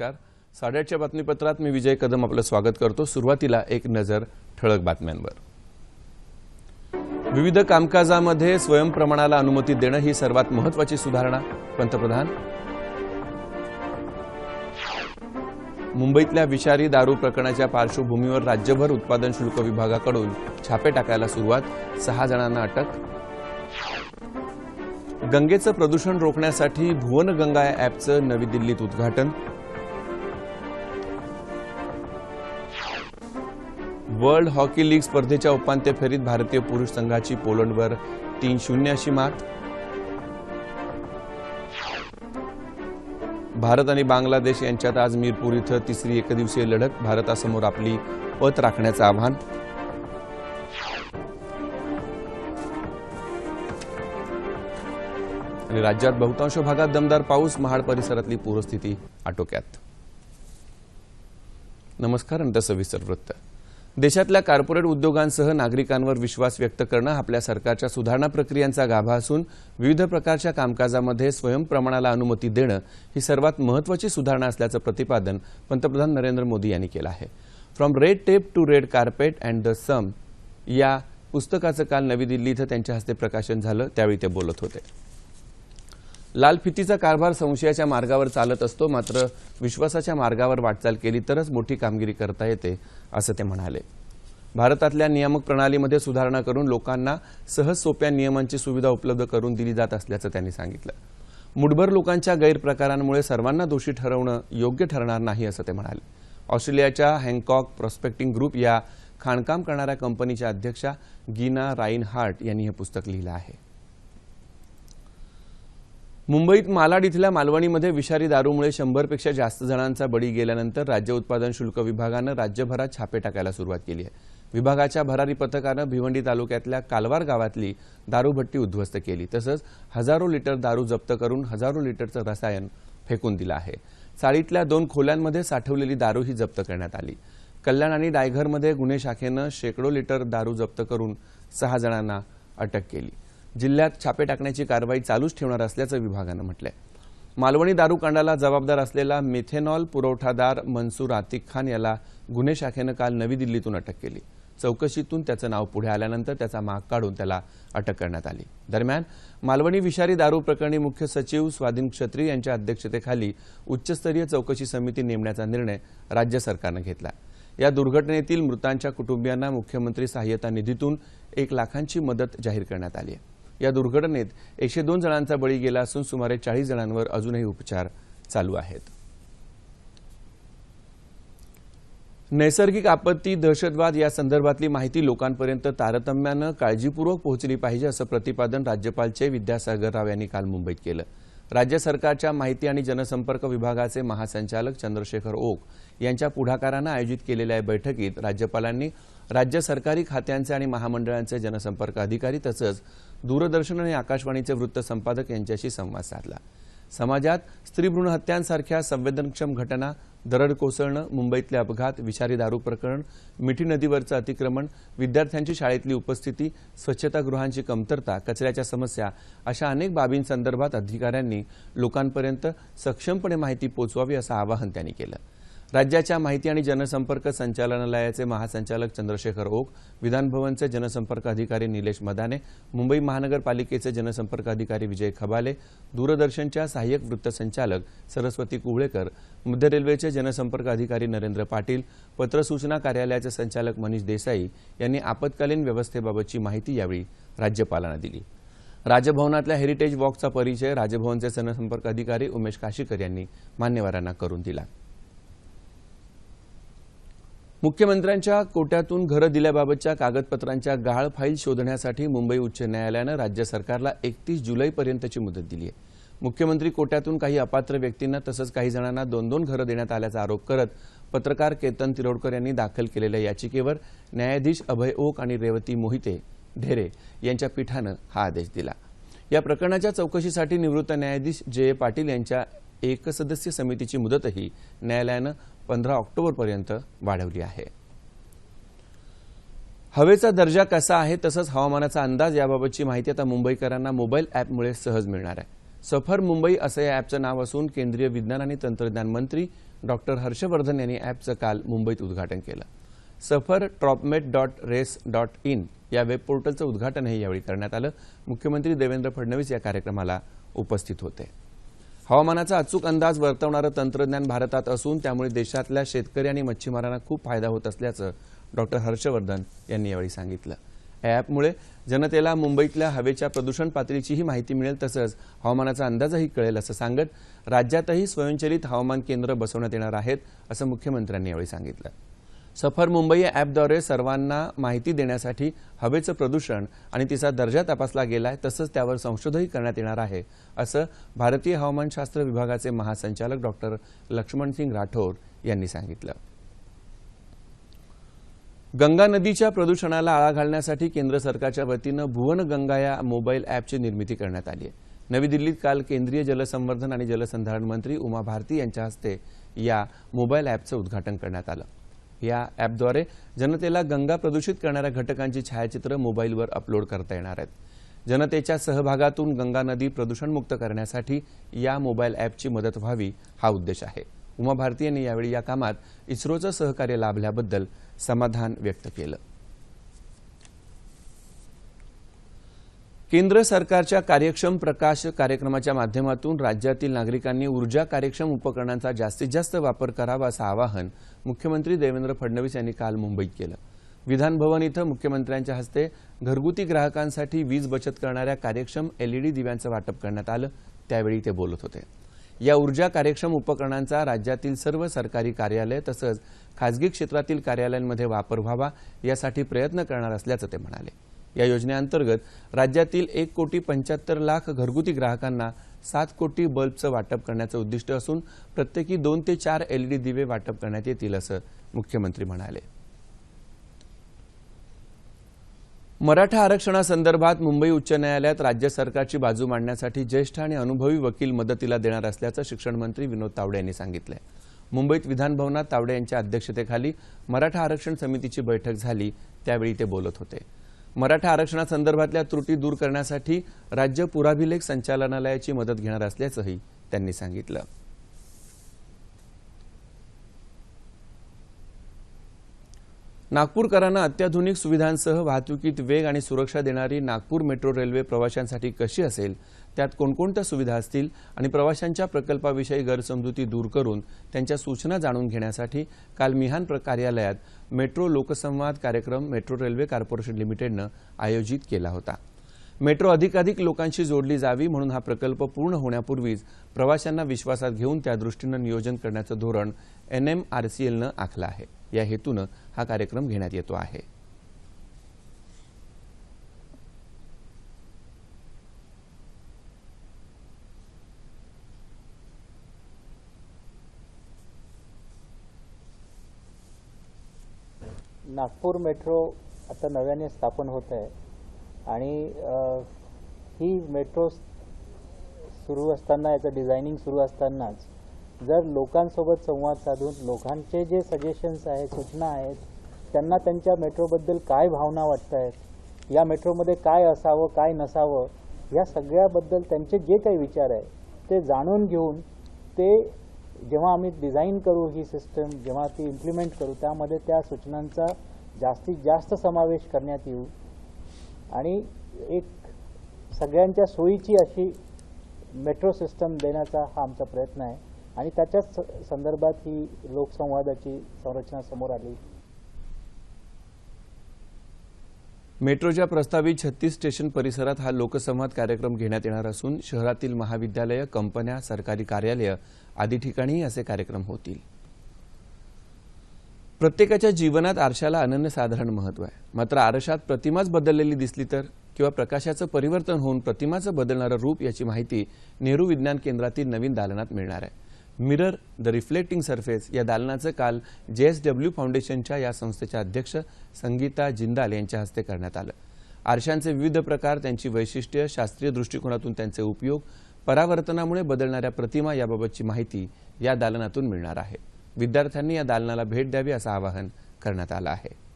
नमस्कार. साडेआठच्या बातमीपत्रात मी विजय कदम आपलं स्वागत करतो. सुरुवातीला एक नजर ठळक बातम्यांवर. विविध कामकाजामध्ये स्वयंप्रमाणाला अनुमती देणं ही सर्वात महत्वाची सुधारणा पंतप्रधान. मुंबईतल्या विषारी दारू प्रकरणाच्या पार्श्वभूमीवर राज्यभर उत्पादन शुल्क विभागाकडून छापे टाकायला सुरुवात सहा जणांना अटक. गंगेचं प्रदूषण रोखण्यासाठी भुवनगंगा या ॲपचं नवी दिल्लीत उद्घाटन. वर्ल्ड हॉकी लीग स्पर्धेच्या उपांत्य फेरीत भारतीय पुरुष संघाची पोलंडवर तीन शून्य अशी मात. भारत आणि बांगलादेश यांच्यात आज मीरपूर इथं तिसरी एकदिवसीय लढत. भारतासमोर आपली पत राखण्याचं आव्हान. आणि राज्यात बहुतांश भागात दमदार पाऊस महाड परिसरातली पूरस्थिती आटोक्यात. नमस्कार आणि सविस्तर वृत्त. देशातल्या कार्पोरेट उद्योगांसह नागरिकांवर विश्वास व्यक्त करणं आपल्या सरकारच्या सुधारणा प्रक्रियांचा गाभा असून विविध प्रकारच्या कामकाजामध्ये स्वयंप्रमाणाला अनुमती देणं ही सर्वात महत्वाची सुधारणा असल्याचं प्रतिपादन पंतप्रधान नरेंद्र मोदी यांनी केलं आहे. From red tape to red carpet and the sum या पुस्तकाचं काल नवी दिल्ली इथं त्यांच्या हस्ते प्रकाशन झालं त्यावेळी ते बोलत होते. लाल फितीचा कारभार संशयाच्या मार्गावर चालत असतो मात्र विश्वासाच्या मार्गावर वाटचाल केली तरच मोठी कामगिरी करता येते असं ते म्हणाले. भारतातल्या नियामक प्रणालीमध्ये सुधारणा करून लोकांना सहज सोप्या नियमांची सुविधा उपलब्ध करून दिली जात असल्याचं त्यांनी सांगितलं. मुठभर लोकांच्या गैरप्रकारांमुळे सर्वांना दोषी ठरवणं योग्य ठरणार नाही असं ते म्हणाले. ऑस्ट्रेलियाच्या हँगकॉक प्रॉस्पेक्टिंग ग्रुप या खाणकाम करणाऱ्या कंपनीच्या अध्यक्षा गीना राईन हार्ट यांनी हे पुस्तक लिहिलं आहे. मुंबईत मालाड इथल्या मालवणीमध्ये विषारी दारूमुळे शंभरपेक्षा जास्त जणांचा बळी गेल्यानंतर राज्य उत्पादन शुल्क विभागानं राज्यभरात छापे टाकायला सुरुवात केली आहे. विभागाच्या भरारी पथकानं भिवंडी तालुक्यातल्या कालवार गावातली दारूभट्टी उद्ध्वस्त केली तसंच हजारो लिटर दारू जप्त करून हजारो लिटरचं रसायन फेकून दिलं आहे. चाळीतल्या दोन खोल्यांमध्ये साठवलेली दारूही जप्त करण्यात आली. कल्याण आणि डायघरमध्ये गुन्हे शाखेनं शेकडो लिटर दारू जप्त करून सहा जणांना अटक केली. जिल्ह्यात छापे टाकण्याची कारवाई चालूच ठेवणार असल्याचं विभागानं म्हटलंय. मालवणी दारूकांडाला जबाबदार असलेला मिथेनॉल पुरवठादार मनसूर आतिक खान याला गुन्हे शाखेनं काल नवी दिल्लीतून अटक केली. चौकशीतून त्याचं नाव पुढे आल्यानंतर त्याचा माग काढून त्याला अटक करण्यात आली. दरम्यान मालवणी विषारी दारू प्रकरणी मुख्य सचिव स्वाधीन क्षत्री यांच्या अध्यक्षतेखाली उच्चस्तरीय चौकशी समिती नेमण्याचा निर्णय राज्य सरकारनं घेतला. या दुर्घटनेतील मृतांच्या कुटुंबियांना मुख्यमंत्री सहाय्यता निधीतून एक लाखांची मदत जाहीर करण्यात आली आहे. या दुर्घटनेत एकशे दोन जणांचा बळी गेला असून सुमारे चाळीस जणांवर अजूनही उपचार चालू आहेत. नैसर्गिक आपत्ती दहशतवाद या संदर्भातली माहिती लोकांपर्यंत तारतम्यानं काळजीपूर्वक पोहोचली पाहिजे असं प्रतिपादन राज्यपाल चे विद्यासागर राव यांनी काल मुंबईत केलं. राज्य सरकारच्या माहिती आणि जनसंपर्क विभागाचे महासंचालक चंद्रशेखर ओक यांच्या पुढाकारानं आयोजित केलेल्या या बैठकीत राज्यपालांनी राज्य सरकारी खात्यांचे आणि महामंडळांचे जनसंपर्क अधिकारी तसंच दूरदर्शन आणि आकाशवाणीचे वृत्त संपादक यांच्याशी संवाद साधला. समाजात स्त्री भ्रूण हत्यांसारख्या संवेदनक्षम घटना दरड कोसळणं मुंबईतले अपघात विषारी दारू प्रकरण मिठी नदीवरचं अतिक्रमण विद्यार्थ्यांची शाळेतली उपस्थिती स्वच्छतागृहांची कमतरता कचऱ्याच्या समस्या अशा अनेक बाबींसंदर्भात अधिकाऱ्यांनी लोकांपर्यंत सक्षमपणे माहिती पोचवावी असं आवाहन त्यांनी केलं. राज्याच्या माहिती आणि जनसंपर्क संचालनालयाचे महासंचालक चंद्रशेखर ओक विधानभवनचे जनसंपर्क अधिकारी निलेश मदाने मुंबई महानगरपालिकेचे जनसंपर्क अधिकारी विजय खबाले दूरदर्शनच्या सहाय्यक वृत्तसंचालक सरस्वती कुवळेकर मध्य रेल्वेचे जनसंपर्क अधिकारी नरेंद्र पाटील पत्रसूचना कार्यालयाचे संचालक मनीष देसाई यांनी आपत्कालीन व्यवस्थेबाबतची माहिती यावेळी राज्यपालांना दिली. राजभवनातल्या हेरिटेज वॉकचा परिचय राजभवनचे जनसंपर्क अधिकारी उमेश काशीकर यांनी मान्यवरांना करून दिला. मुख्यमंत्र्यांच्या कोट्यातून घरं दिल्याबाबतच्या कागदपत्रांच्या गाळ फाईल शोधण्यासाठी मुंबई उच्च न्यायालयानं राज्य सरकारला एकतीस जुलैपर्यंतची मुदत दिली आहे. मुख्यमंत्री कोट्यातून काही अपात्र व्यक्तींना तसंच काही जणांना दोन दोन घरं देण्यात आल्याचा आरोप करत पत्रकार केतन तिरोडकर यांनी दाखल केलेल्या याचिकेवर न्यायाधीश अभय ओक आणि रेवती मोहिते ढेरे यांच्या पीठानं हा आदेश दिला. या प्रकरणाच्या चौकशीसाठी निवृत्त न्यायाधीश जे ए पाटील यांच्या एकसदस्य समितीची मुदतही न्यायालयानं पंधरा ऑक्टोबरपर्यंत वाढवली आहे. हवेचा दर्जा कसा आहे तसंच हवामानाचा अंदाज याबाबतची माहिती आता मुंबईकरांना मोबाईल ॲपमुळे सहज मिळणार आहे. सफर मुंबई असं या ॲपचं नाव असून केंद्रीय विज्ञान आणि तंत्रज्ञान मंत्री डॉक्टर हर्षवर्धन यांनी ॲपचं काल मुंबईत उद्घाटन केलं. सफर ट्रॉपमेट डॉट रेस डॉट इन या वेब पोर्टलचं उद्घाटनही यावेळी करण्यात आलं. मुख्यमंत्री देवेंद्र फडणवीस या कार्यक्रमाला उपस्थित होते. हवामानाचा अचूक अंदाज वर्तवणारं तंत्रज्ञान भारतात असून त्यामुळे देशातल्या शेतकरी आणि मच्छीमारांना खूप फायदा होत असल्याचं डॉक्टर हर्षवर्धन यांनी यावेळी सांगितलं. या ॲपमुळे जनतेला मुंबईतल्या हवेच्या प्रदूषण पातळीचीही माहिती मिळेल तसंच हवामानाचा अंदाजही कळेल असं सांगत राज्यातही स्वयंचलित हवामान केंद्र बसवण्यात येणार आहेत असं मुख्यमंत्र्यांनी यावेळी सांगितलं. सफर मुंबई या ॲपद्वारे सर्वांना माहिती देण्यासाठी हवेचं प्रदूषण आणि तिचा दर्जा तपासला गेलाय तसंच त्यावर संशोधनही करण्यात येणार आहे असं भारतीय हवामानशास्त्र विभागाचे महासंचालक डॉक्टर लक्ष्मणसिंग राठोर यांनी सांगितलं. गंगा नदीच्या प्रदूषणाला आळा घालण्यासाठी केंद्र सरकारच्या वतीनं भुवन गंगा या मोबाईल ॲपची निर्मिती करण्यात आली आहे. नवी दिल्लीत काल केंद्रीय जलसंवर्धन आणि जलसंधारण मंत्री उमा भारती यांच्या हस्ते या मोबाईल ॲपचं उद्घाटन करण्यात आलं. या ॲपद्वारे जनतेला गंगा प्रदूषित करणाऱ्या घटकांची छायाचित्र मोबाईलवर अपलोड करता येणार आहेत. जनतेच्या सहभागातून गंगा नदी प्रदूषणमुक्त करण्यासाठी या मोबाईल ॲपची मदत व्हावी हा उद्देश आहे. उमा भारती यांनी यावेळी या कामात इस्रोचं सहकार्य लाभल्याबद्दल समाधान व्यक्त केलं. केंद्र सरकारच्या कार्यक्षम प्रकाश कार्यक्रमाच्या माध्यमातून राज्यातील नागरिकांनी ऊर्जा कार्यक्षम उपकरणांचा जास्तीत जास्त वापर करावा असं आवाहन मुख्यमंत्री देवेंद्र फडणवीस यांनी काल मुंबईत केलं. विधानभवन इथं मुख्यमंत्र्यांच्या हस्ते घरगुती ग्राहकांसाठी वीज बचत करणाऱ्या कार्यक्षम एलईडी दिव्यांचं वाटप करण्यात आलं. त्यावेळी ते बोलत होते. या ऊर्जा कार्यक्षम उपकरणांचा राज्यातील सर्व सरकारी कार्यालय तसंच खासगी क्षेत्रातील कार्यालयांमध्ये वापर व्हावा यासाठी प्रयत्न करणार असल्याचं ते म्हणाले. या योजनेअंतर्गत राज्यातील एक कोटी पंच्याहत्तर लाख घरगुती ग्राहकांना सात कोटी बल्बचं वाटप करण्याचं उद्दिष्ट असून प्रत्येकी दोन ते चार एलईडी दिवे वाटप करण्यात येतील असं मुख्यमंत्री म्हणाले. मराठा आरक्षणासंदर्भात मुंबई उच्च न्यायालयात राज्य सरकारची बाजू मांडण्यासाठी ज्येष्ठ आणि अनुभवी वकील मदतीला देणार असल्याचं शिक्षण मंत्री विनोद तावडे यांनी सांगितलं मुंबईत विधानभवनात तावडे यांच्या अध्यक्षतेखाली मराठा आरक्षण समितीची बैठक झाली त्यावेळी ते बोलत होते. मराठा आरक्षणासंदर्भातल्या त्रुटी दूर करण्यासाठी राज्य पुराभिलेख संचालनालयाची मदत घेणार असल्याचंही त्यांनी सांगितलं. नागपूरकरांना अत्याधुनिक सुविधांसह वाहतुकीत वेग आणि सुरक्षा देणारी नागपूर मेट्रो रेल्वे प्रवाशांसाठी कशी असेल? त्यात कोणकोणत्या सुविधा असतील? आणि प्रवाशांच्या प्रकल्पाविषयी गैरसमजुती दूर करून त्यांच्या सूचना जाणून घेण्यासाठी काल मिहान प्र- कार्यालयात मेट्रो लोकसंवाद कार्यक्रम मेट्रो रेल्वे कॉर्पोरेशन लिमिटेडनं आयोजित केला होता. मेट्रो अधिकाधिक लोकांशी जोडली जावी म्हणून हा प्रकल्प पूर्ण होण्यापूर्वीच प्रवाशांना विश्वासात घेऊन त्या दृष्टीनं नियोजन करण्याचं धोरण एन एम आर सी एलनं आखलं आहे. या हेतूनं हा कार्यक्रम घेण्यात येतो आहे. नागपूर मेट्रो आता नव्याने स्थापन होत आहे आणि ही मेट्रो सुरू असताना याचं डिझायनिंग सुरू असतानाच जर लोकांसोबत संवाद साधून लोकांचे जे सजेशन्स आहेत सूचना आहेत त्यांना त्यांच्या मेट्रोबद्दल काय भावना वाटत आहेत या मेट्रोमध्ये काय असावं काय नसावं या सगळ्याबद्दल त्यांचे जे काही विचार आहे ते जाणून घेऊन ते जेव्हा आम्ही डिझाईन करू ही सिस्टम जेव्हा ती इम्प्लिमेंट करू त्यामध्ये त्या सूचनांचा जास्तीत जास्त समावेश करण्यात येऊ. आणि एक सगळ्यांच्या सोयीची अशी मेट्रो सिस्टम देण्याचा हा आमचा प्रयत्न आहे. आणि त्याच्याच स- संदर्भात ही लोकसंवादाची संरचना समोर आली. मेट्रोच्या प्रस्तावित छत्तीस स्टेशन परिसरात हा लोकसंवाद कार्यक्रम घेण्यात येणार असून शहरातील महाविद्यालयं कंपन्या सरकारी कार्यालयं आदी ठिकाणीही असे कार्यक्रम होतील. प्रत्येकाच्या जीवनात आरशाला अनन्यसाधारण महत्त्व आहे. मात्र आरशात प्रतिमाच बदललेली दिसली तर? किंवा प्रकाशाचं परिवर्तन होऊन प्रतिमाचं बदलणारं रूप याची माहिती नेहरू विज्ञान केंद्रातील नवीन दालनात मिळणार आहे. मिरर द रिफ्लेक्टिंग सरफेस या दालनाचं काल जे एस डब्ल्यू फाउंडेशनच्या या संस्थेच्या अध्यक्ष संगीता जिंदाल यांच्या हस्ते करण्यात आलं. आरशांचे विविध प्रकार त्यांची वैशिष्ट्य शास्त्रीय दृष्टिकोनातून त्यांचे उपयोग परावर्तनामुळे बदलणाऱ्या प्रतिमा याबाबतची माहिती या दालनातून मिळणार आहे. विद्यार्थ्यांनी या दालनाला भेट द्यावी असं आवाहन करण्यात आलं आहे.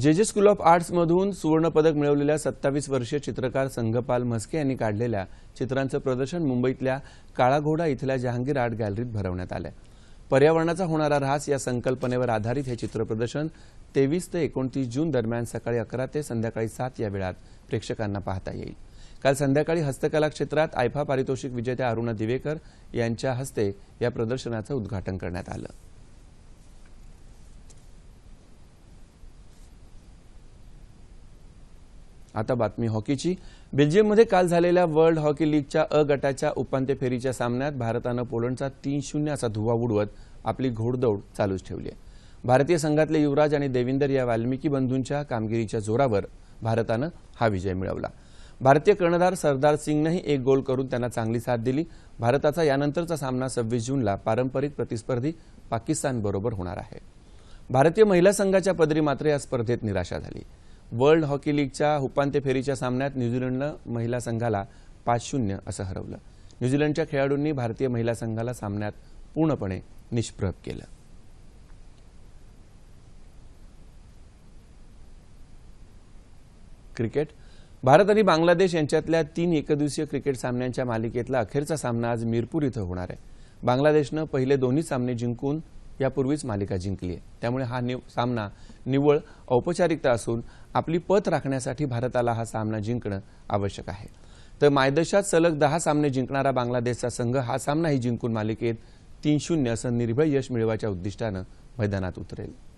जे जे स्कूल ऑफ आर्ट्समधून सुवर्णपदक मिळवलेल्या सत्तावीस वर्षीय चित्रकार संघपाल म्हस्के यांनी काढलेल्या चित्रांचं प्रदर्शन मुंबईतल्या काळाघोडा इथल्या जहांगीर आर्ट गॅलरीत भरवण्यात आलं पर्यावरणाचा होणारा ऱ्हास या संकल्पनेवर आधारित हे चित्रप्रदर्शन तेवीस ते एकोणतीस जून दरम्यान सकाळी अकरा ते संध्याकाळी सात या वेळात प्रेक्षकांना पाहता येईल. काल संध्याकाळी हस्तकला क्षेत्रात आयफा पारितोषिक विजेत्या अरुणा दिवेकर यांच्या हस्ते या प्रदर्शनाचं उद्घाटन करण्यात आलं. आता बातमी हॉकीची. बेल्जियममध्ये काल झालेल्या वर्ल्ड हॉकी लीगच्या अ गटाच्या उपांत्य फेरीच्या सामन्यात भारतानं पोलंडचा तीन शून्य असा धुवा उडवत आपली घोडदौड चालूच ठेवली आहे. भारतीय संघातले युवराज आणि देविंदर या वाल्मिकी बंधूंच्या कामगिरीच्या जोरावर भारतानं हा विजय मिळवला. भारतीय कर्णधार सरदार सिंगनंही एक गोल करून त्यांना चांगली साथ दिली. भारताचा यानंतरचा सामना सव्वीस जूनला पारंपरिक प्रतिस्पर्धी पाकिस्तानबरोबर होणार आहे. भारतीय महिला संघाच्या पदरी मात्र या स्पर्धेत निराशा झाली. वर्ल्ड हॉकी लीगच्या उपांत्य फेरीच्या सामन्यात न्यूझीलंडनं महिला संघाला पाच शून्य असं हरवलं. न्यूझीलंडच्या खेळाडूंनी भारतीय महिला संघाला सामन्यात पूर्णपणे निष्प्रभ केलं. क्रिकेट. भारत आणि बांगलादेश यांच्यातल्या तीन एकदिवसीय क्रिकेट सामन्यांच्या मालिकेतला अखेरचा सामना आज मिरपूर इथं होणार आहे. बांगलादेशनं पहिले दोन्ही सामने जिंकून यापूर्वीच मालिका जिंकली आहे त्यामुळे हा निव सामना निव्वळ औपचारिकता असून आपली पत राखण्यासाठी भारताला हा सामना जिंकणं आवश्यक आहे. तर मायदेशात सलग दहा सामने जिंकणारा बांगलादेशचा संघ हा सामनाही जिंकून मालिकेत तीन शून्य असं निर्भय यश मिळवायच्या उद्दिष्टानं मैदानात उतरेल.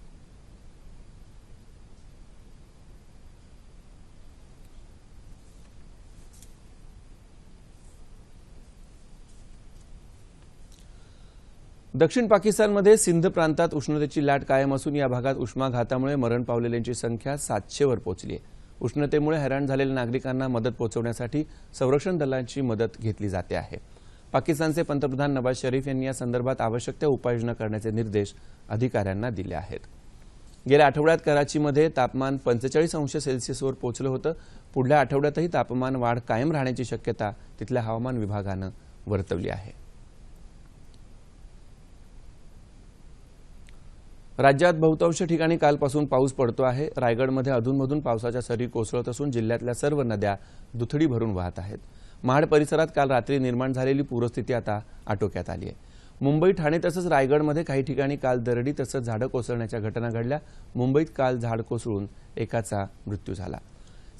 दक्षिण पाकिस्तानमध्ये सिंध प्रांतात उष्णतेची लाट कायम असून या भागात उष्माघातामुळे मरण पावलेल्यांची संख्या सातशेवर पोहोचली आहे उष्णतेमुळे हैराण झालेल्या नागरिकांना मदत पोहोचवण्यासाठी संरक्षण दलांची मदत घेतली जाते आहे. पाकिस्तानचे पंतप्रधान नवाज शरीफ यांनी या संदर्भात आवश्यक त्या उपाययोजना करण्याचे निर्देश अधिकाऱ्यांना दिले आहेत. गेल्या आठवड्यात कराचीमध्ये तापमान पंचेचाळीस अंश सेल्सिअसवर पोहोचलं होतं. पुढल्या आठवड्यातही तापमान वाढ कायम राहण्याची शक्यता तिथल्या हवामान विभागानं वर्तवली आहे. राज्यात बहुतांश ठिकाणी कालपासून पाऊस पडतो आहे. रायगडमध्ये अधूनमधून पावसाच्या सरी कोसळत असून जिल्ह्यातल्या सर्व नद्या दुथडी भरून वाहत आहेत. महाड परिसरात काल रात्री निर्माण झालेली पूरस्थिती आता आटोक्यात आली आहे. मुंबई ठाणे तसंच रायगडमध्ये काही ठिकाणी काल दरडी तसंच झाडं कोसळण्याच्या घटना घडल्या. मुंबईत काल झाड कोसळून एकाचा मृत्यू झाला.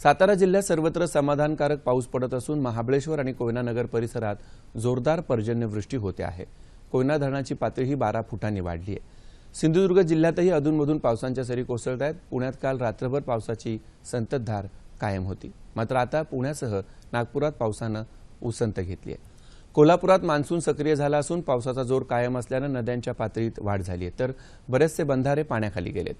सातारा जिल्ह्यात सर्वत्र समाधानकारक पाऊस पडत असून महाबळेश्वर आणि कोयनानगर परिसरात जोरदार पर्जन्यवृष्टी होते आहे. कोयना धरणाची पातळीही बारा फुटांनी वाढली आहे. सिंधुदुर्ग जिल्ह्यातही अधूनमधून पावसांच्या सरी कोसळत आहेत पुण्यात काल रात्रभर पावसाची संततधार कायम होती. मात्र आता पुण्यासह नागपुरात पावसानं उसंत घेतली आहे. कोल्हापुरात मान्सून सक्रिय झाला असून पावसाचा जोर कायम असल्यानं नद्यांच्या पातळीत वाढ झाली आहे. तर बरेचसे बंधारे पाण्याखाली गेलेत.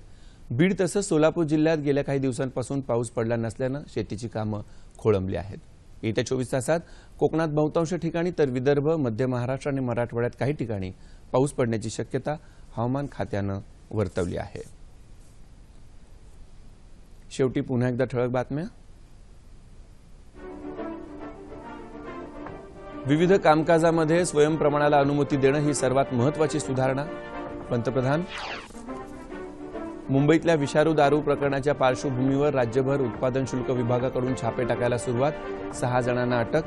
बीड तसंच सोलापूर जिल्ह्यात गेल्या काही दिवसांपासून पाऊस पडला नसल्यानं शेतीची कामं खोळंबली आहेत. येत्या चोवीस तासात कोकणात बहुतांश ठिकाणी तर विदर्भ मध्य महाराष्ट्र आणि मराठवाड्यात काही ठिकाणी पाऊस पडण्याची शक्यता हवामान खात्यानं वर्तवली आहे. शेवटी पुन्हा एकदा ठळक बातम्या. विविध कामकाजामध्ये स्वयंप्रमाणाला अनुमती देणं ही सर्वात महत्वाची सुधारणा. पंतप्रधान मुंबईतल्या विषारू दारू प्रकरणाच्या पार्श्वभूमीवर राज्यभर उत्पादन शुल्क विभागाकडून छापे टाकायला सुरुवात. सहा जणांना अटक.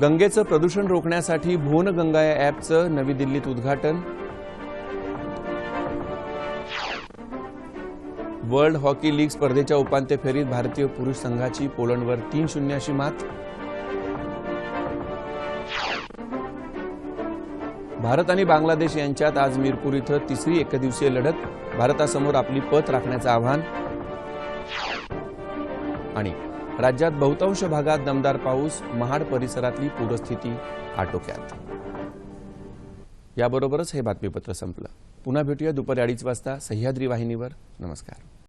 गंगेचं प्रदूषण रोखण्यासाठी भुवन गंगा या ॲपचं नवी दिल्लीत उद्घाटन. वर्ल्ड हॉकी लीग स्पर्धेच्या उपांत्य फेरीत भारतीय पुरुष संघाची पोलंडवर तीन शून्य अशी मात. भारत आणि बांगलादेश यांच्यात आज मीरपूर इथं तिसरी एकदिवसीय लढत भारतासमोर आपली पत राखण्याचं आव्हान. आणि राज्यात बहुतांश भागात दमदार पाऊस महाड परिसरातली पूरस्थिती आटोक्यात. याबरोबरच हे बातमीपत्र संपलं. पुन्हा भेटूया दुपारी अडीच वाजता सह्याद्री वाहिनीवर. नमस्कार.